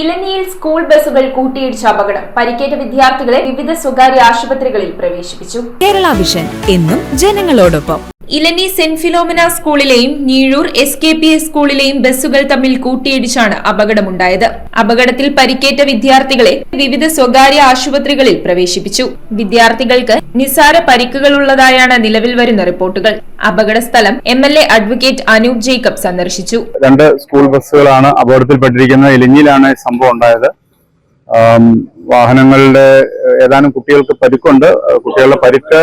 ഇലനിയിൽ school ബസ്സുകൾ കൂട്ടിയിടിച്ച അപകടം. പരിക്കേറ്റ വിദ്യാർത്ഥികളെ വിവിധ സ്വകാര്യ ആശുപത്രികളിൽ പ്രവേശിപ്പിച്ചു. കേരള വിഷൻ എന്നും ജനങ്ങളോടൊപ്പം. ഇലനി saint Philomena സ്കൂളിലെയും Njeezhoor S K P S സ്കൂളിലെയും ബസ്സുകൾ തമ്മിൽ കൂട്ടിയിടിച്ചാണ് അപകടമുണ്ടായത്. അപകടത്തിൽ പരിക്കേറ്റ വിദ്യാർത്ഥികളെ വിവിധ സ്വകാര്യ ആശുപത്രികളിൽ പ്രവേശിപ്പിച്ചു. വിദ്യാർത്ഥികൾക്ക് നിസാര പരിക്കുകളുള്ളതായാണ് നിലവിൽ വരുന്ന റിപ്പോർട്ടുകൾ. അപകട സ്ഥലം M L A advocate Anoop Jacob സന്ദർശിച്ചു. രണ്ട് സ്കൂൾ ബസ്സുകളാണ് അപകടത്തിൽപ്പെട്ടിരിക്കുന്നത്. ഇലിഞ്ഞിലാണ് ഈ സംഭവം ഉണ്ടായത്. വാഹനങ്ങളുടെ ഏതാനും കുട്ടികൾക്ക് പരിക്കുണ്ട്. കുട്ടികളുടെ പരിക്ക്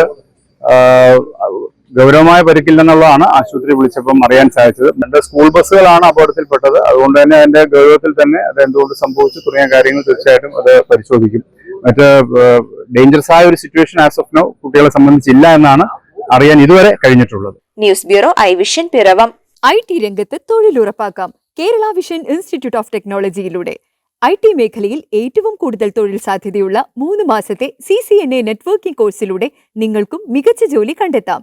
ഗൗരവമായ പരിക്കില്ലെന്നുള്ളതാണ് ആശുപത്രി വിളിച്ചപ്പം അറിയാൻ സാധിച്ചത്. എന്റെ സ്കൂൾ ബസ്സുകളാണ് അപകടത്തിൽപ്പെട്ടത്. അതുകൊണ്ട് തന്നെ അതിന്റെ ഗൗരവത്തിൽ തന്നെ അത് എന്തുകൊണ്ട് സംഭവിച്ചു തുടങ്ങിയ കാര്യങ്ങൾ തീർച്ചയായിട്ടും അത് പരിശോധിക്കും. മറ്റ് ഡേഞ്ചറസ് ആയ ഒരു സിറ്റുവേഷൻ ആസ് ഓഫ് നോ കുട്ടികളെ സംബന്ധിച്ചില്ല എന്നാണ് അറിയാൻ ഇതുവരെ കഴിഞ്ഞിട്ടുള്ളത്. News bureau I vision Piravom. I T രംഗത്ത് തൊഴിലുറപ്പാക്കാം. കേരള വിഷൻ ഇൻസ്റ്റിറ്റ്യൂട്ട് ഓഫ് ടെക്നോളജിയിലൂടെ. ഐ ടി മേഖലയിൽ ഏറ്റവും കൂടുതൽ തൊഴിൽ സാധ്യതയുള്ള മൂന്ന് മാസത്തെ C C N A networking കോഴ്സിലൂടെ നിങ്ങൾക്കും മികച്ച ജോലി കണ്ടെത്താം.